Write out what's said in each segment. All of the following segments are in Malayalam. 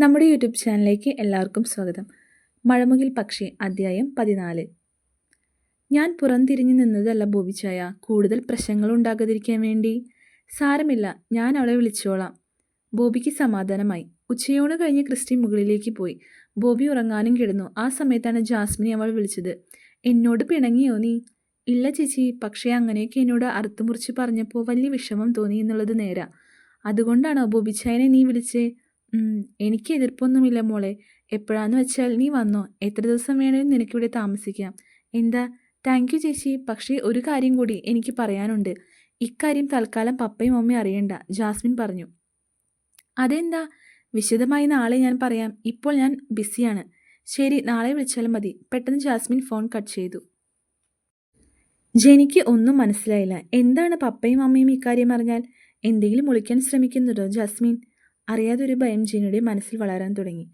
നമ്മുടെ യൂട്യൂബ് ചാനലിലേക്ക് എല്ലാവർക്കും സ്വാഗതം. മഴമുകിൽ പക്ഷി അധ്യായം പതിനാല്. ഞാൻ പുറംതിരിഞ്ഞു നിന്നതല്ല ബോബിച്ചായ കൂടുതൽ പ്രശ്നങ്ങൾ ഉണ്ടാകാതിരിക്കാൻ വേണ്ടി. സാരമില്ല ഞാൻ അവളെ വിളിച്ചോളാം. ബോബിക്ക് സമാധാനമായി. ഉച്ചയോട് കഴിഞ്ഞ് ക്രിസ്റ്റി മുകളിലേക്ക് പോയി. ബോബി ഉറങ്ങാനും കിടന്നു. ആ സമയത്താണ് ജാസ്മിനെ അവൾ വിളിച്ചത്. എന്നോട് പിണങ്ങിയോ നീ? ഇല്ല ചേച്ചി. പക്ഷേ അങ്ങനെയൊക്കെ എന്നോട് അറുത്തുമുറിച്ച് പറഞ്ഞപ്പോൾ വലിയ വിഷമം തോന്നി എന്നുള്ളത് നേരാ. അതുകൊണ്ടാണോ ബോബിച്ചായനെ നീ വിളിച്ചേ? എനിക്ക് എതിർപ്പൊന്നുമില്ല മോളെ. എപ്പോഴാന്ന് വെച്ചാൽ നീ വന്നോ? എത്ര ദിവസം വേണേലും നിനക്കിവിടെ താമസിക്കാം. എന്താ? താങ്ക് യു ചേച്ചി. പക്ഷേ ഒരു കാര്യം കൂടി എനിക്ക് പറയാനുണ്ട്. ഇക്കാര്യം തൽക്കാലം പപ്പയും മമ്മയും അറിയണ്ട. ജാസ്മിൻ പറഞ്ഞു. അതെന്താ? വിശദമായി നാളെ ഞാൻ പറയാം. ഇപ്പോൾ ഞാൻ ബിസിയാണ്. ശരി നാളെ വിളിച്ചാലും മതി. പെട്ടെന്ന് ജാസ്മിൻ ഫോൺ കട്ട് ചെയ്തു. ജെനിക്ക് ഒന്നും മനസ്സിലായില്ല. എന്താണ് പപ്പയും അമ്മയും ഇക്കാര്യം അറിഞ്ഞാൽ? എന്തെങ്കിലും ഒളിക്കാൻ ശ്രമിക്കുന്നുണ്ടോ ജാസ്മിൻ? അറിയാതെ ഒരു ഭയം ജീനയുടെ മനസ്സിൽ വളരാൻ തുടങ്ങി.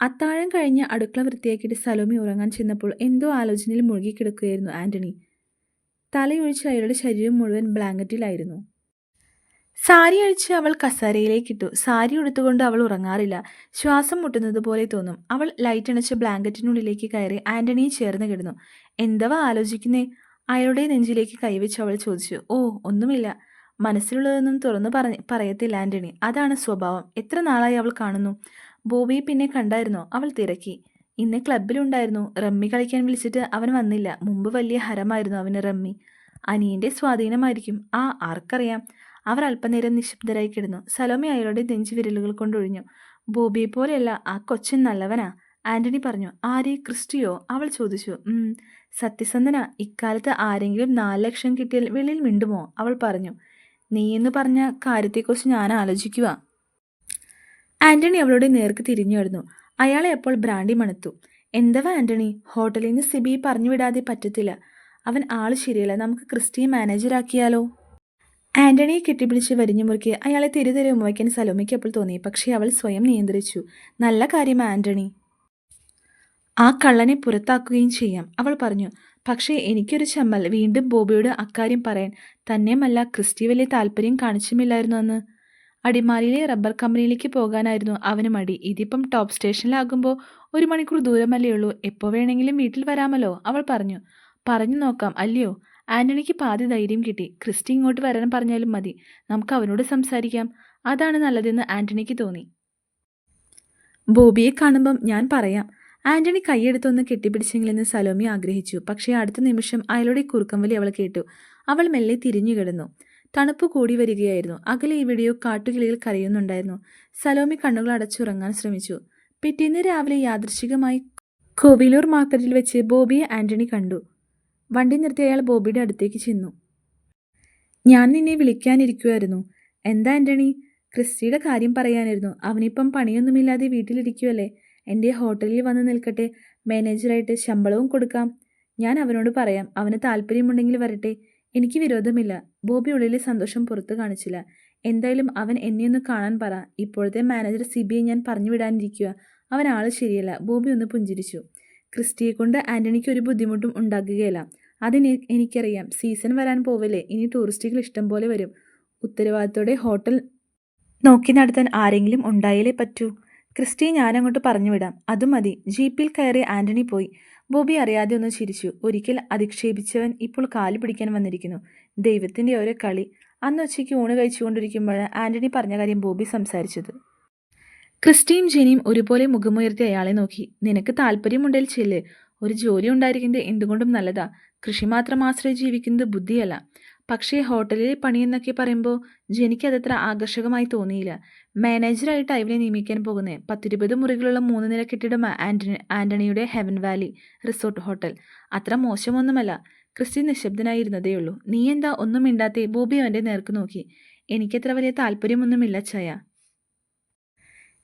അത്താഴം കഴിഞ്ഞ് അടുക്കള വൃത്തിയാക്കിയിട്ട് സലോമി ഉറങ്ങാൻ ചെന്നപ്പോൾ എന്തോ ആലോചനയിൽ മുഴുകിക്കിടക്കുകയായിരുന്നു ആന്റണി. തലയൊഴിച്ച് അയാളുടെ ശരീരം മുഴുവൻ ബ്ലാങ്കറ്റിലായിരുന്നു. സാരി അഴിച്ച് അവൾ കസേരയിലേക്കിട്ടു. സാരി ഉടുത്തുകൊണ്ട് അവൾ ഉറങ്ങാറില്ല. ശ്വാസം മുട്ടുന്നത് പോലെ തോന്നും. അവൾ ലൈറ്റ് അണച്ച് ബ്ലാങ്കറ്റിനുള്ളിലേക്ക് കയറി ആന്റണിയെ ചേർന്ന് കിടന്നു. എന്തവാ ആലോചിക്കുന്നേ? അയാളുടെ നെഞ്ചിലേക്ക് കൈവച്ച് അവൾ ചോദിച്ചു. ഓ ഒന്നുമില്ല. മനസ്സിലുള്ളതൊന്നും തുറന്നു പറഞ്ഞ് പറയത്തില്ല ആന്റണി. അതാണ് സ്വഭാവം. എത്ര നാളായി അവൾ കാണുന്നു? ബോബിയെ പിന്നെ കണ്ടായിരുന്നോ? അവൾ തിരക്കി. ഇന്ന് ക്ലബിലുണ്ടായിരുന്നു റമ്മി കളിക്കാൻ വിളിച്ചിട്ട് അവൻ വന്നില്ല. മുമ്പ് വലിയ ഹരമായിരുന്നു അവന് റമ്മി. അനിയന്റെ സ്വാധീനമായിരിക്കും. ആ ആർക്കറിയാം. അവർ അല്പനേരം നിശബ്ദരായി കിടന്നു. സലോമി അയാളുടെ നെഞ്ചു വിരലുകൾ കൊണ്ടൊഴിഞ്ഞു. ബോബിയെ പോലെയല്ല ആ കൊച്ചൻ നല്ലവനാ. ആന്റണി പറഞ്ഞു ആരെ? ക്രിസ്റ്റിയോ? അവൾ ചോദിച്ചു. സത്യസന്ധന. ഇക്കാലത്ത് ആരെങ്കിലും നാല് ലക്ഷം കിട്ടിയാൽ വെളിയിൽ മിണ്ടുമോ? അവൾ പറഞ്ഞു. നീ എന്ന് പറഞ്ഞ കാര്യത്തെക്കുറിച്ച് ഞാൻ ആലോചിക്കുക. ആന്റണി അവളോട് നേർക്ക് തിരിഞ്ഞു കിടന്നു അയാളെ അപ്പോൾ ബ്രാൻഡി മണത്തു. എന്തവാ ആന്റണി? ഹോട്ടലിൽ നിന്ന് സിബി പറഞ്ഞു വിടാതെ പറ്റത്തില്ല. അവൻ ആൾ ശരിയല്ല. നമുക്ക് ക്രിസ്റ്റിയെ മാനേജറാക്കിയാലോ ആന്റണിയെ കെട്ടിപ്പിടിച്ച് വരിഞ്ഞു മുറുക്കി അയാളെ തിരിതെരെ ഉമ്മയ്ക്കാൻ സലോമിക്ക് അപ്പോൾ തോന്നി. പക്ഷേ അവൾ സ്വയം നിയന്ത്രിച്ചു. നല്ല കാര്യം ആന്റണി. ആ കള്ളനെ പുറത്താക്കുകയും ചെയ്യാം. അവൾ പറഞ്ഞു. പക്ഷേ എനിക്കൊരു ചമ്മൽ. വീണ്ടും ബോബിയോട് അക്കാര്യം പറയാൻ. തന്നെയുമല്ല ക്രിസ്റ്റി വലിയ താല്പര്യം കാണിച്ചുമില്ലായിരുന്നു അന്ന് അടിമാലിയിലെ റബ്ബർ കമ്പനിയിലേക്ക് പോകാനായിരുന്നു അവന് മടി. ഇതിപ്പം ടോപ്പ് സ്റ്റേഷനിലാകുമ്പോൾ ഒരു മണിക്കൂർ ദൂരമല്ലേ ഉള്ളൂ. എപ്പോൾ വേണമെങ്കിലും വീട്ടിൽ വരാമല്ലോ അവൾ പറഞ്ഞു. പറഞ്ഞു നോക്കാം അല്ലയോ? ആന്റണിക്ക് പാതി ധൈര്യം കിട്ടി. ക്രിസ്റ്റി ഇങ്ങോട്ട് വരാൻ പറഞ്ഞാലും മതി. നമുക്ക് അവനോട് സംസാരിക്കാം. അതാണ് നല്ലതെന്ന് ആന്റണിക്ക് തോന്നി. ബോബിയെ കാണുമ്പം ഞാൻ പറയാം. ആന്റണി കൈയെടുത്തൊന്ന് കെട്ടിപ്പിടിച്ചെങ്കിലെന്ന് സലോമി ആഗ്രഹിച്ചു. പക്ഷേ അടുത്ത നിമിഷം അയാളുടെ കുറുക്കംവലി അവൾ കേട്ടു. അവൾ മെല്ലെ തിരിഞ്ഞു കിടന്നു. തണുപ്പ് കൂടി വരികയായിരുന്നു. അകലെ വീഡിയോ കാട്ടുകിളികൾ കരയുന്നുണ്ടായിരുന്നു. സലോമി കണ്ണുകൾ അടച്ചുറങ്ങാൻ ശ്രമിച്ചു. പിറ്റേന്ന് രാവിലെ യാദൃശികമായി കോവിലൂർ മാർക്കറ്റിൽ വെച്ച് ബോബിയെ ആന്റണി കണ്ടു. വണ്ടി നിർത്തി അയാൾ ബോബിയുടെ അടുത്തേക്ക് ചെന്നു. ഞാൻ നിന്നെ വിളിക്കാനിരിക്കുമായിരുന്നു എന്താ ആന്റണി? ക്രിസ്റ്റിയുടെ കാര്യം പറയാനായിരുന്നു. അവനിപ്പം പണിയൊന്നുമില്ലാതെ വീട്ടിലിരിക്കുമല്ലേ എന്റെ ഹോട്ടലിൽ വന്ന് നിൽക്കട്ടെ. മാനേജറായിട്ട് ശമ്പളവും കൊടുക്കാം. ഞാൻ അവനോട് പറയാം. അവന് താല്പര്യമുണ്ടെങ്കിൽ വരട്ടെ. എനിക്ക് വിരോധമില്ല. ബോബി ഉള്ളിലെ സന്തോഷം പുറത്തു കാണിച്ചില്ല. എന്തായാലും അവൻ എന്നെ ഒന്ന് കാണാൻ പറ. ഇപ്പോഴത്തെ മാനേജർ സിബിയെ ഞാൻ പറഞ്ഞു വിടാനിരിക്കുക. അവൻ ആൾ ശരിയല്ല. ബോബി ഒന്ന് പുഞ്ചിരിച്ചു. ക്രിസ്റ്റിയെ കൊണ്ട് ആന്റണിക്ക് ഒരു ബുദ്ധിമുട്ടും ഉണ്ടാക്കുകയില്ല. അതിന് എനിക്കറിയാം. സീസൺ വരാൻ പോവല്ലേ. ഇനി ടൂറിസ്റ്റുകൾ ഇഷ്ടം പോലെ വരും. ഉത്തരവാദിത്തോടെ ഹോട്ടൽ നോക്കി നടത്താൻ ആരെങ്കിലും ഉണ്ടായാലേ പറ്റൂ. ക്രിസ്റ്റിയെ ഞാനങ്ങോട്ട് പറഞ്ഞു വിടാം അതും മതി. ജീപ്പിൽ കയറി ആന്റണി പോയി. ബോബി അറിയാതെ ഒന്ന് ചിരിച്ചു. ഒരിക്കൽ അധിക്ഷേപിച്ചവൻ ഇപ്പോൾ കാൽ പിടിക്കാൻ വന്നിരിക്കുന്നു. ദൈവത്തിന്റെ ഓരോ കളി. അന്ന് ഉച്ചയ്ക്ക് ഊണ് കഴിച്ചുകൊണ്ടിരിക്കുമ്പോഴാണ് ആന്റണി പറഞ്ഞ കാര്യം ബോബി സംസാരിച്ചത്. ക്രിസ്റ്റിയും ജെനിയും ഒരുപോലെ മുഖമുയർത്തി അയാളെ നോക്കി. നിനക്ക് താല്പര്യമുണ്ടെങ്കിൽ ചെല്ല്. ഒരു ജോലി ഉണ്ടായിരിക്കുന്നത് എന്തുകൊണ്ടും നല്ലതാ. കൃഷി മാത്രം ആശ്രയിച്ച് ജീവിക്കുന്നത് ബുദ്ധിയല്ല. പക്ഷേ ഹോട്ടലിലെ പണിയെന്നൊക്കെ പറയുമ്പോൾ ജെനിക്ക് അതത്ര ആകർഷകമായി തോന്നിയില്ല. മാനേജറായിട്ട് ഇവനെ നിയമിക്കാൻ പോകുന്നത് പത്തിരുപത് മുറികളുള്ള മൂന്ന് നില കെട്ടിടം ആന്റണി ആന്റണിയുടെ ഹെവൻ വാലി റിസോർട്ട് ഹോട്ടൽ. അത്ര മോശമൊന്നുമല്ല. ക്രിസ്റ്റി നിശബ്ദനായിരുന്നതേയുള്ളൂ. നീ എന്താ ഒന്നും മിണ്ടാത്തെ? ബോബി അവന്റെ നേർക്ക് നോക്കി. എനിക്കത്ര വലിയ താല്പര്യമൊന്നുമില്ല ചയ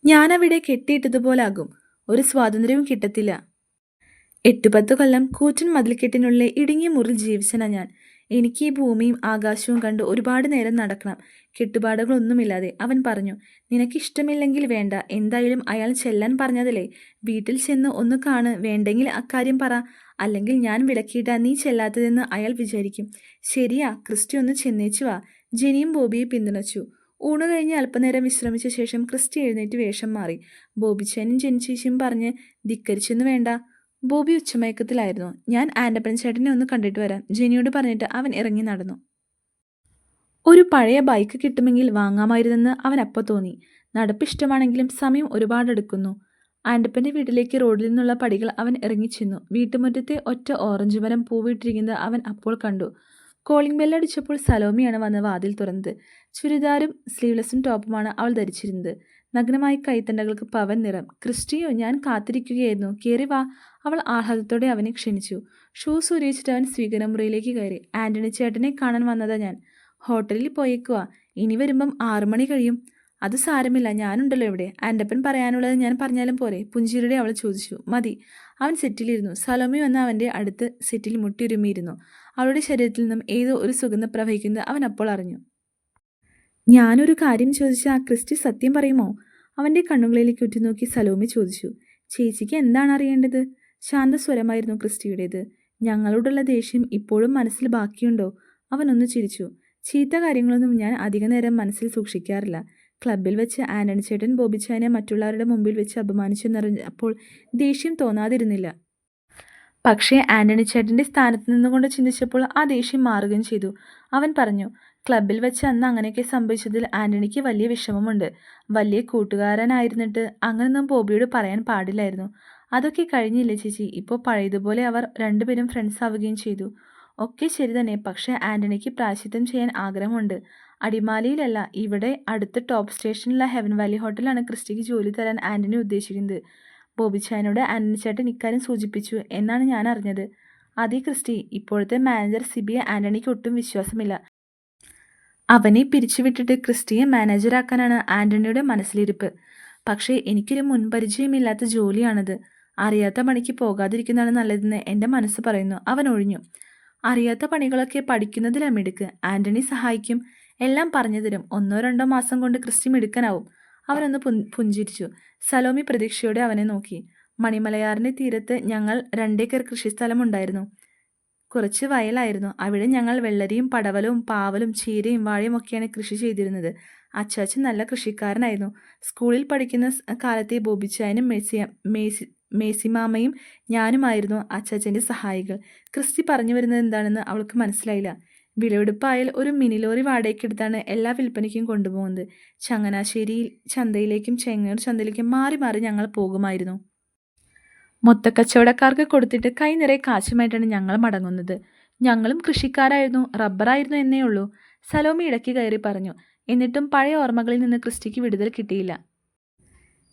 ഞാനവിടെ കെട്ടിയിട്ടതുപോലാകും. ഒരു സ്വാതന്ത്ര്യവും കിട്ടത്തില്ല. എട്ടുപത്ത് കൊല്ലം കൂറ്റൻ മതിൽക്കെട്ടിനുള്ളിൽ ഇടുങ്ങിയ മുറിൽ ജീവിച്ചന ഞാൻ. എനിക്ക് ഈ ഭൂമിയും ആകാശവും കണ്ട് ഒരുപാട് നേരം നടക്കണം. കെട്ടുപാടുകളൊന്നുമില്ലാതെ അവൻ പറഞ്ഞു നിനക്കിഷ്ടമില്ലെങ്കിൽ വേണ്ട എന്തായാലും അയാൾ ചെല്ലാൻ പറഞ്ഞതല്ലേ? വീട്ടിൽ ചെന്ന് ഒന്ന് കാണ് വേണ്ടെങ്കിൽ അക്കാര്യം പറ. അല്ലെങ്കിൽ ഞാൻ വിളക്കിയിട്ടാ നീ ചെല്ലാത്തതെന്ന് അയാൾ വിചാരിക്കും. ശരിയാ ക്രിസ്റ്റി ഒന്ന് ചെന്നേച്ചു വാ. ജെനിയും ബോബിയെ പിന്തുണച്ചു. ഊണ് കഴിഞ്ഞ് അല്പനേരം വിശ്രമിച്ച ശേഷം ക്രിസ്റ്റി എഴുന്നേറ്റ് വേഷം മാറി. ബോബിച്ചേനും ജനിച്ചേച്ചും പറഞ്ഞ് ധിക്കരിച്ചെന്ന് വേണ്ട. ബോബി ഉച്ചമയക്കത്തിലായിരുന്നു. ഞാൻ ആൻഡപ്പൻ ചേട്ടനെ ഒന്ന് കണ്ടിട്ട് വരാം. ജെനിയോട് പറഞ്ഞിട്ട് അവൻ ഇറങ്ങി നടന്നു. ഒരു പഴയ ബൈക്ക് കിട്ടുമെങ്കിൽ വാങ്ങാമായിരുന്നെന്ന് അവൻ അപ്പോൾ തോന്നി. നടപ്പ് ഇഷ്ടമാണെങ്കിലും സമയം ഒരുപാടെടുക്കുന്നു ആൻഡപ്പന്റെ വീട്ടിലേക്ക് റോഡിൽ നിന്നുള്ള പടികൾ അവൻ ഇറങ്ങിച്ചെന്നു. വീട്ടുമുറ്റത്തെ ഒറ്റ ഓറഞ്ച് മരം പൂവിട്ടിരിക്കുന്നത് അവൻ അപ്പോൾ കണ്ടു. കോളിംഗ് ബെല്ലടിച്ചപ്പോൾ സലോമിയാണ് വന്ന് വാതിൽ തുറന്നത്. ചുരിദാരും സ്ലീവ്ലെസ്സും ടോപ്പുമാണ് അവൾ ധരിച്ചിരുന്നത്. നഗ്നമായ കൈത്തണ്ടകൾക്ക് പവൻ നിറം. ക്രിസ്റ്റിയോ ഞാൻ കാത്തിരിക്കുകയായിരുന്നു. കയറി വാ. അവൾ ആഹ്ലാദത്തോടെ അവനെ ക്ഷണിച്ചു. ഷൂസ് ഉരിയിച്ചിട്ട് അവൻ സ്വീകരണമുറിയിലേക്ക് കയറി. ആന്റണി ചേട്ടനെ കാണാൻ വന്നതാ ഞാൻ. ഹോട്ടലിൽ പോയേക്കുക ഇനി വരുമ്പം മണി കഴിയും. അത് സാരമില്ല. ഞാനുണ്ടല്ലോ ഇവിടെ. ആന്റപ്പൻ പറയാനുള്ളത് ഞാൻ പറഞ്ഞാലും പോരെ. പുഞ്ചിരിയുടെ അവൾ ചോദിച്ചു. മതി. അവൻ സെറ്റിലിരുന്നു. സലോമി വന്ന് അവന്റെ അടുത്ത് സെറ്റിൽ മുട്ടിയുരുമിയിരുന്നു അവളുടെ ശരീരത്തിൽ നിന്നും ഏതോ ഒരു സുഗന്ധം പ്രവഹിക്കുന്നത് അവൻ അപ്പോൾ അറിഞ്ഞു. ഞാനൊരു കാര്യം ചോദിച്ചാൽ ആ ക്രിസ്റ്റി സത്യം പറയുമോ? അവന്റെ കണ്ണുകളിലേക്ക് ഉറ്റുനോക്കി സലോമി ചോദിച്ചു. ചേച്ചിക്ക് എന്താണ് അറിയേണ്ടത്? ശാന്തസ്വരമായിരുന്നു ക്രിസ്റ്റിയുടേത്. ഞങ്ങളോടുള്ള ദേഷ്യം ഇപ്പോഴും മനസ്സിൽ ബാക്കിയുണ്ടോ? അവനൊന്ന് ചിരിച്ചു. ചീത്ത കാര്യങ്ങളൊന്നും ഞാൻ അധിക നേരം മനസ്സിൽ സൂക്ഷിക്കാറില്ല. ക്ലബിൽ വെച്ച് ആനണി ചേട്ടൻ ബോബിച്ചാനെ മറ്റുള്ളവരുടെ മുമ്പിൽ വെച്ച് അപമാനിച്ചെന്നറിഞ്ഞപ്പോൾ ദേഷ്യം തോന്നാതിരുന്നില്ല. പക്ഷേ ആന്റണി ചേട്ടന്റെ സ്ഥാനത്ത് നിന്നുകൊണ്ട് ചിന്തിച്ചപ്പോൾ ആ ദേഷ്യം മാറുകയും ചെയ്തു. അവൻ പറഞ്ഞു ക്ലബിൽ വെച്ച് അന്ന് അങ്ങനെയൊക്കെ സംഭവിച്ചതിൽ ആന്റണിക്ക് വലിയ വിഷമമുണ്ട്. വലിയ കൂട്ടുകാരനായിരുന്നിട്ട് അങ്ങനൊന്നും ബോബിയോട് പറയാൻ പാടില്ലായിരുന്നു. അതൊക്കെ കഴിഞ്ഞില്ലേ ചേച്ചി? ഇപ്പോൾ പഴയതുപോലെ അവർ രണ്ടുപേരും ഫ്രണ്ട്സ് ആവുകയും ചെയ്തു. ഒക്കെ ശരി തന്നെ പക്ഷേ ആന്റണിക്ക് പ്രാശിത്യം ചെയ്യാൻ ആഗ്രഹമുണ്ട്. അടിമാലിയിലല്ല ഇവിടെ അടുത്ത ടോപ്പ് സ്റ്റേഷനിലുള്ള ഹെവൻ വാലി ഹോട്ടലാണ് ക്രിസ്റ്റിക്ക് ജോലി തരാൻ ആന്റണി ഉദ്ദേശിക്കുന്നത്. ബോബിച്ചായനോട് ആന്റണി ചേട്ടൻ ഇക്കാര്യം സൂചിപ്പിച്ചു എന്നാണ് ഞാൻ അറിഞ്ഞത്. അതേ ക്രിസ്റ്റി ഇപ്പോഴത്തെ മാനേജർ സിബിയെ ആന്റണിക്ക് ഒട്ടും വിശ്വാസമില്ല. അവനെ പിരിച്ചുവിട്ടിട്ട് ക്രിസ്റ്റിയെ മാനേജറാക്കാനാണ് ആന്റണിയുടെ മനസ്സിലിരിപ്പ്. പക്ഷേ എനിക്കൊരു മുൻപരിചയമില്ലാത്ത ജോലിയാണത്. അറിയാത്ത പണിക്ക് പോകാതിരിക്കുന്നതാണ് നല്ലതെന്ന് എന്റെ മനസ്സ് പറയുന്നു. അവൻ ഒഴിഞ്ഞു. അറിയാത്ത പണികളൊക്കെ പഠിക്കുന്നതിലാ മിടുക്ക്. ആന്റണി സഹായിക്കും. എല്ലാം പറഞ്ഞു തരും. ഒന്നോ രണ്ടോ മാസം കൊണ്ട് ക്രിസ്റ്റി മിടുക്കനാവും. അവനൊന്ന് പുഞ്ചിരിച്ചു. സലോമി പ്രതീക്ഷയോടെ അവനെ നോക്കി. മണിമലയാറിന്റെ തീരത്ത് ഞങ്ങൾ രണ്ടേക്കർ കൃഷിസ്ഥലമുണ്ടായിരുന്നു. കുറച്ച് വയലായിരുന്നു. അവിടെ ഞങ്ങൾ വെള്ളരിയും പടവലും പാവലും ചീരയും വാഴയും ഒക്കെയാണ് കൃഷി ചെയ്തിരുന്നത്. അച്ചാച്ചൻ നല്ല കൃഷിക്കാരനായിരുന്നു. സ്കൂളിൽ പഠിക്കുന്ന കാലത്തെ ബോബിച്ചായനും മേസിയ മേസി മേസിമാമയും ഞാനുമായിരുന്നു അച്ചാച്ചന്റെ സഹായികൾ. ക്രിസ്തി പറഞ്ഞു വരുന്നത് എന്താണെന്ന് അവൾക്ക് മനസ്സിലായില്ല. വിലവെടുപ്പായാൽ ഒരു മിനി ലോറി വാടകയ്ക്കെടുത്താണ് എല്ലാ വിൽപ്പനയ്ക്കും കൊണ്ടുപോകുന്നത്. ചങ്ങനാശ്ശേരിയിൽ ചന്തയിലേക്കും ചെങ്ങന്നൂർ ചന്തയിലേക്കും മാറി മാറി ഞങ്ങൾ പോകുമായിരുന്നു. മൊത്തക്കച്ചവടക്കാർക്ക് കൊടുത്തിട്ട് കൈ നിറയെ കാശുമായിട്ടാണ് ഞങ്ങൾ മടങ്ങുന്നത്. ഞങ്ങളും കൃഷിക്കാരായിരുന്നു റബ്ബറായിരുന്നു എന്നേ ഉള്ളൂ. സലോമി ഇടയ്ക്ക് കയറി പറഞ്ഞു എന്നിട്ടും പഴയ ഓർമ്മകളിൽ നിന്ന് ക്രിസ്റ്റിക്ക് വിടുതൽ കിട്ടിയില്ല.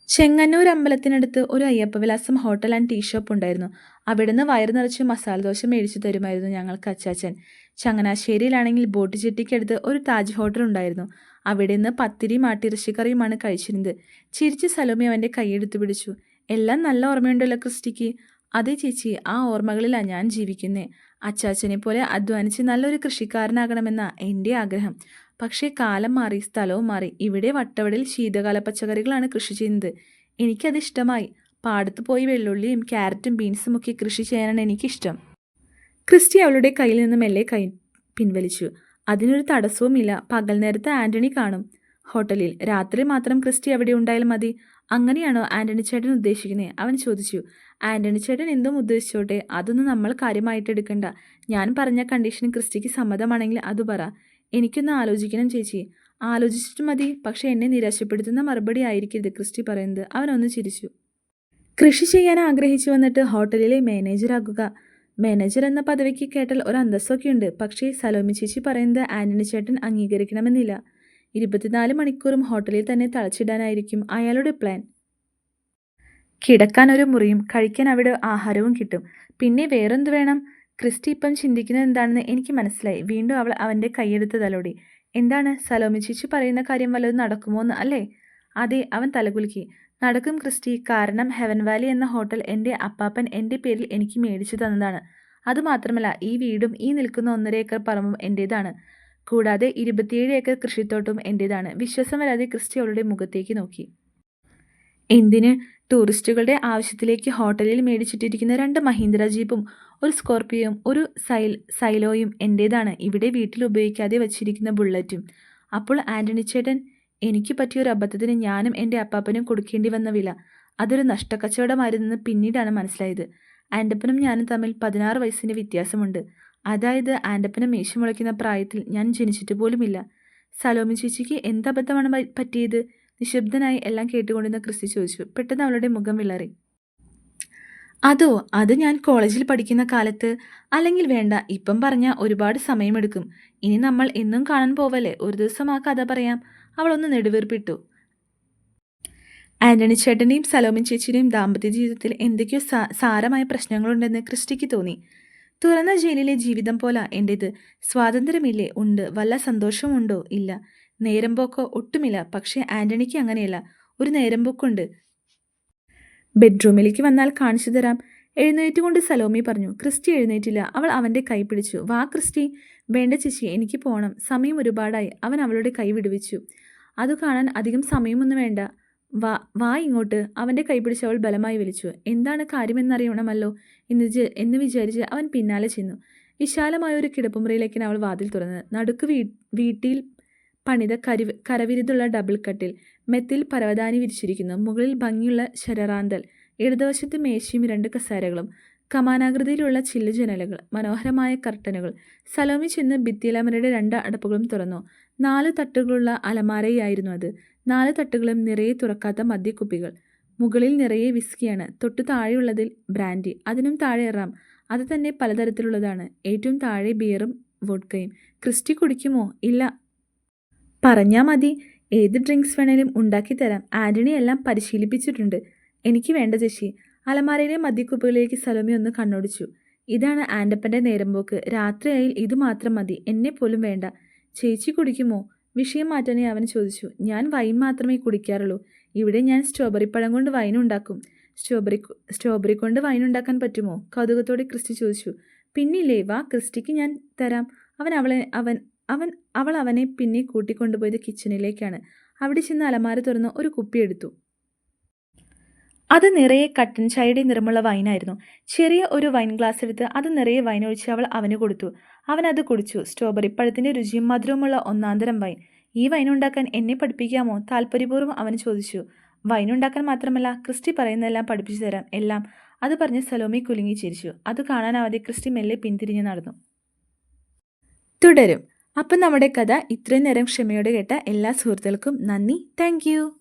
ചെങ്ങന്നൂർ അമ്പലത്തിനടുത്ത് ഒരു Ayyappavilasam hotel and tea shop ഉണ്ടായിരുന്നു. അവിടുന്ന് വയറു നിറച്ച് മസാല ദോശ മേടിച്ചു തരുമായിരുന്നു ഞങ്ങൾക്ക് അച്ചാച്ചൻ. ചങ്ങനാശ്ശേരിയിലാണെങ്കിൽ ബോട്ട് ചെട്ടിക്കടുത്ത് ഒരു താജ് ഹോട്ടൽ ഉണ്ടായിരുന്നു. അവിടെ നിന്ന് പത്തിരി മാട്ടിറച്ചിക്കറിയുമാണ് കഴിച്ചിരുന്നത്. ചിരിച്ച് സലോമി അവന്റെ കൈയെടുത്ത് പിടിച്ചു. എല്ലാം നല്ല ഓർമ്മയുണ്ടല്ലോ ക്രിസ്റ്റിക്ക്. അതെ ചേച്ചി ആ ഓർമ്മകളിലാണ് ഞാൻ ജീവിക്കുന്നത് അച്ചാച്ചനെ പോലെ അധ്വാനിച്ച് നല്ലൊരു കൃഷിക്കാരനാകണമെന്ന എന്റെ ആഗ്രഹം. പക്ഷേ കാലം മാറി സ്ഥലവും മാറി. ഇവിടെ വട്ടവടിൽ ശീതകാല പച്ചക്കറികളാണ് കൃഷി ചെയ്യുന്നത്. എനിക്കത് ഇഷ്ടമായി. പാടത്ത് പോയി വെള്ളുള്ളിയും ക്യാരറ്റും ബീൻസും ഒക്കെ കൃഷി ചെയ്യാനാണ് എനിക്കിഷ്ടം. ക്രിസ്റ്റി അവളുടെ കയ്യിൽ നിന്ന് മെല്ലെ കൈ പിൻവലിച്ചു. അതിനൊരു തടസ്സവുമില്ല. പകൽ നേരത്തെ ആന്റണി കാണും. ഹോട്ടലിൽ. രാത്രി മാത്രം ക്രിസ്റ്റി അവിടെ ഉണ്ടായാൽ മതി. അങ്ങനെയാണോ ആന്റണി ചേട്ടൻ ഉദ്ദേശിക്കുന്നത് അവൻ ചോദിച്ചു. ആന്റണി ചേട്ടൻ എന്തും ഉദ്ദേശിച്ചോട്ടെ? അതൊന്നും നമ്മൾ കാര്യമായിട്ട് എടുക്കണ്ട. ഞാൻ പറഞ്ഞ കണ്ടീഷൻ ക്രിസ്റ്റിക്ക് സമ്മതമാണെങ്കിൽ അത് പറ. എനിക്കൊന്ന് ആലോചിക്കണം ചേച്ചി. ആലോചിച്ചിട്ട് മതി. പക്ഷെ എന്നെ നിരാശപ്പെടുത്തുന്ന മറുപടി ആയിരിക്കരുത് ക്രിസ്റ്റി പറയുന്നത്. അവനൊന്ന് ചിരിച്ചു. കൃഷി ചെയ്യാൻ ആഗ്രഹിച്ചു വന്നിട്ട് ഹോട്ടലിലെ മാനേജറാകുക മാനേജർ എന്ന പദവിക്ക് കേട്ടാൽ ഒരു അന്തസ്സൊക്കെയുണ്ട്. പക്ഷേ സലോമി ചേച്ചി പറയുന്നത് ആന്റണി ചേട്ടൻ അംഗീകരിക്കണമെന്നില്ല. ഇരുപത്തിനാല് മണിക്കൂറും ഹോട്ടലിൽ തന്നെ തളച്ചിടാനായിരിക്കും അയാളുടെ പ്ലാൻ. കിടക്കാൻ ഒരു മുറിയും കഴിക്കാൻ അവിടെ ആഹാരവും കിട്ടും. പിന്നെ വേറെന്ത് വേണം? ക്രിസ്റ്റി ഇപ്പം ചിന്തിക്കുന്നത് എന്താണെന്ന് എനിക്ക് മനസ്സിലായി. വീണ്ടും അവൾ അവന്റെ കൈയെടുത്ത് തലോടി. എന്താണ്? സലോമി ചേച്ചി പറയുന്ന കാര്യം വല്ലതും നടക്കുമോ എന്ന് അല്ലേ? അതെ അവൻ തലകുലുക്കി. നടക്കും ക്രിസ്റ്റി. കാരണം ഹെവൻ വാലി എന്ന ഹോട്ടൽ എന്റെ അപ്പാപ്പൻ എന്റെ പേരിൽ എനിക്ക് മേടിച്ചു തന്നതാണ്. അതുമാത്രമല്ല ഈ വീടും ഈ നിൽക്കുന്ന ഒന്നര ഏക്കർ പറമ്പും എന്റേതാണ്. കൂടാതെ ഇരുപത്തിയേഴ് ഏക്കർ കൃഷിത്തോട്ടവും എന്റേതാണ് വിശ്വാസം വരാതെ ക്രിസ്റ്റി അവളുടെ മുഖത്തേക്ക് നോക്കി. എന്തിന്? ടൂറിസ്റ്റുകളുടെ ആവശ്യത്തിലേക്ക് ഹോട്ടലിൽ മേടിച്ചിട്ടിരിക്കുന്ന രണ്ട് മഹീന്ദ്ര ജീപ്പും ഒരു സ്കോർപ്പിയോയും ഒരു സൈൽ സൈലോയും എന്റേതാണ് ഇവിടെ വീട്ടിൽ ഉപയോഗിക്കാതെ വച്ചിരിക്കുന്ന ബുള്ളറ്റും. അപ്പോൾ ആന്റണി ചേട്ടൻ എനിക്ക് പറ്റിയ ഒരു അബദ്ധത്തിന് ഞാനും എന്റെ അപ്പാപ്പനും കൊടുക്കേണ്ടി വന്ന വില. അതൊരു നഷ്ടക്കച്ചവടമായിരുന്നെന്ന് പിന്നീടാണ് മനസ്സിലായത്. ആന്റപ്പനും ഞാനും തമ്മിൽ പതിനാറ് വയസ്സിന്റെ വ്യത്യാസമുണ്ട്. അതായത് ആന്റപ്പനെ മീശ മുളയ്ക്കുന്ന പ്രായത്തിൽ ഞാൻ ജനിച്ചിട്ട് പോലുമില്ല. സലോമി ചേച്ചിക്ക് എന്തബദ്ധമാണ് പറ്റിയത്? നിശബ്ദനായി എല്ലാം കേട്ടുകൊണ്ടിരുന്ന ക്രിസ്തി ചോദിച്ചു. പെട്ടെന്ന് അവളുടെ മുഖം വിളറി. അതോ അത് ഞാൻ കോളേജിൽ പഠിക്കുന്ന കാലത്ത്? അല്ലെങ്കിൽ വേണ്ട ഇപ്പം പറഞ്ഞ ഒരുപാട് സമയമെടുക്കും. ഇനി നമ്മൾ എന്നും കാണാൻ പോവല്ലേ? ഒരു ദിവസം ആ കഥ പറയാം. അവളൊന്ന് നെടുവീർപ്പിട്ടു. ആന്റണി ചേട്ടന്റെയും സലോമിൻ ചേച്ചിയുടെയും ദാമ്പത്യ ജീവിതത്തിൽ എന്തൊക്കെയോ സാരമായ പ്രശ്നങ്ങളുണ്ടെന്ന് ക്രിസ്റ്റിക്ക് തോന്നി. തുറന്ന ജയിലിലെ ജീവിതം പോല എന്റേത് സ്വാതന്ത്ര്യമില്ലേ? ഉണ്ട്. വല്ല സന്തോഷമുണ്ടോ? ഇല്ല. നേരം പോക്കോ ഒട്ടുമില്ല. പക്ഷേ ആന്റണിക്ക് അങ്ങനെയല്ല. ഒരു നേരം പോക്കുണ്ട് ബെഡ്റൂമിലേക്ക് വന്നാൽ കാണിച്ചു തരാം. എഴുന്നേറ്റുകൊണ്ട് സലോമി പറഞ്ഞു ക്രിസ്റ്റി എഴുന്നേറ്റില്ല. അവൾ അവന്റെ കൈ പിടിച്ചു. വാ ക്രിസ്റ്റി. വേണ്ട ചേച്ചി എനിക്ക് പോകണം സമയം ഒരുപാടായി. അവൻ അവളുടെ കൈ വിടുവിച്ചു. അത് കാണാൻ അധികം സമയമൊന്നും വേണ്ട. വാ വാ ഇങ്ങോട്ട്. അവന്റെ കൈപിടിച്ച് അവൾ ബലമായി വിളിച്ചു. എന്താണ് കാര്യമെന്നറിയണമല്ലോ? എന്ന് എന്ന് വിചാരിച്ച് അവൻ പിന്നാലെ ചെന്നു. വിശാലമായ ഒരു കിടപ്പുമുറിയിലേക്കാണ് അവൾ വാതിൽ തുറന്നത് നടുക്ക് വീ വീട്ടിൽ പണിത കരി കരവിരുതുള്ള ഡബിൾ കട്ടിൽ മെത്തിൽ പരവതാനി വിരിച്ചിരിക്കുന്നു. മുകളിൽ ഭംഗിയുള്ള ശരറാന്തൽ ഇടതുവശത്ത് മേശയും രണ്ട് കസാരകളും കമാനാകൃതിയിലുള്ള ചില്ല് ജനലുകൾ മനോഹരമായ കർട്ടനുകൾ. സലോമി ചെന്ന് ഭിത്തിയിലമരയുടെ രണ്ട് അടപ്പുകളും തുറന്നു. നാല് തട്ടുകളുള്ള അലമാരയായിരുന്നു അത്. നാല് തട്ടുകളും നിറയെ തുറക്കാത്ത മദ്യക്കുപ്പികൾ. മുകളിൽ നിറയെ വിസ്കിയാണ്. തൊട്ടു താഴെയുള്ളതിൽ ബ്രാൻഡി. അതിനും താഴെ റാം. അത് തന്നെ പലതരത്തിലുള്ളതാണ്. ഏറ്റവും താഴെ ബിയറും വോഡ്കയും ക്രിസ്റ്റി കുടിക്കുമോ? ഇല്ല. പറഞ്ഞാൽ മതി. ഏത് ഡ്രിങ്ക്സ് വേണേലും ഉണ്ടാക്കി തരാം. ആന്റണി എല്ലാം പരിശീലിപ്പിച്ചിട്ടുണ്ട്. എനിക്ക് വേണ്ട ചേച്ചി അലമാരയിലെ മദ്യക്കുപ്പികളിലേക്ക് സലോമി ഒന്ന് കണ്ണോടിച്ചു. ഇതാണ് ആന്റപ്പന്റെ നേരമ്പോക്ക് രാത്രിയായിൽ ഇത് മാത്രം മതി. എന്നെ പോലും വേണ്ട. ചേച്ചി കുടിക്കുമോ? വിഷയം മാറ്റാനേ അവൻ ചോദിച്ചു. ഞാൻ വൈൻ മാത്രമേ കുടിക്കാറുള്ളൂ. ഇവിടെ ഞാൻ സ്ട്രോബെറി പഴം കൊണ്ട് വൈൻ ഉണ്ടാക്കും. സ്ട്രോബെറി സ്ട്രോബെറി കൊണ്ട് വൈൻ ഉണ്ടാക്കാൻ പറ്റുമോ? കൗതുകത്തോടെ ക്രിസ്റ്റി ചോദിച്ചു. പിന്നില്ലേ വാ ക്രിസ്റ്റിക്ക് ഞാൻ തരാം. അവൻ അവളെ അവൻ അവൻ അവൾ അവനെ പിന്നെ കൂട്ടിക്കൊണ്ടുപോയത് കിച്ചണിലേക്കാണ് അവിടെ ചെന്ന് അലമാര തുറന്ന് ഒരു കുപ്പി എടുത്തു. അത് നിറയെ കട്ടൻ ചായയുടെ നിറമുള്ള വൈനായിരുന്നു. ചെറിയ ഒരു വൈൻ ഗ്ലാസ് എടുത്ത് അത് നിറയെ വൈൻ ഒഴിച്ച് അവൾ അവന് കൊടുത്തു. അവൻ അത് കുടിച്ചു. സ്ട്രോബെറി പഴത്തിന്റെ രുചിയും മധുരവുമുള്ള ഒന്നാന്തരം വൈൻ. ഈ വൈൻ ഉണ്ടാക്കാൻ എന്നെ പഠിപ്പിക്കാമോ? താല്പര്യപൂർവം അവൻ ചോദിച്ചു. വൈൻ ഉണ്ടാക്കാൻ മാത്രമല്ല ക്രിസ്റ്റി പറയുന്നതെല്ലാം പഠിപ്പിച്ചു തരാം. എല്ലാം. അത് പറഞ്ഞ് സലോമി കുലുങ്ങി ചിരിച്ചു. അത് കാണാനാവാതെ ക്രിസ്റ്റി മെല്ലെ പിന്തിരിഞ്ഞ് നടന്നു. തുടരും. അപ്പം നമ്മുടെ കഥ ഇത്രയും നേരം ക്ഷമയോടെ കേട്ട എല്ലാ സുഹൃത്തുക്കൾക്കും നന്ദി. താങ്ക്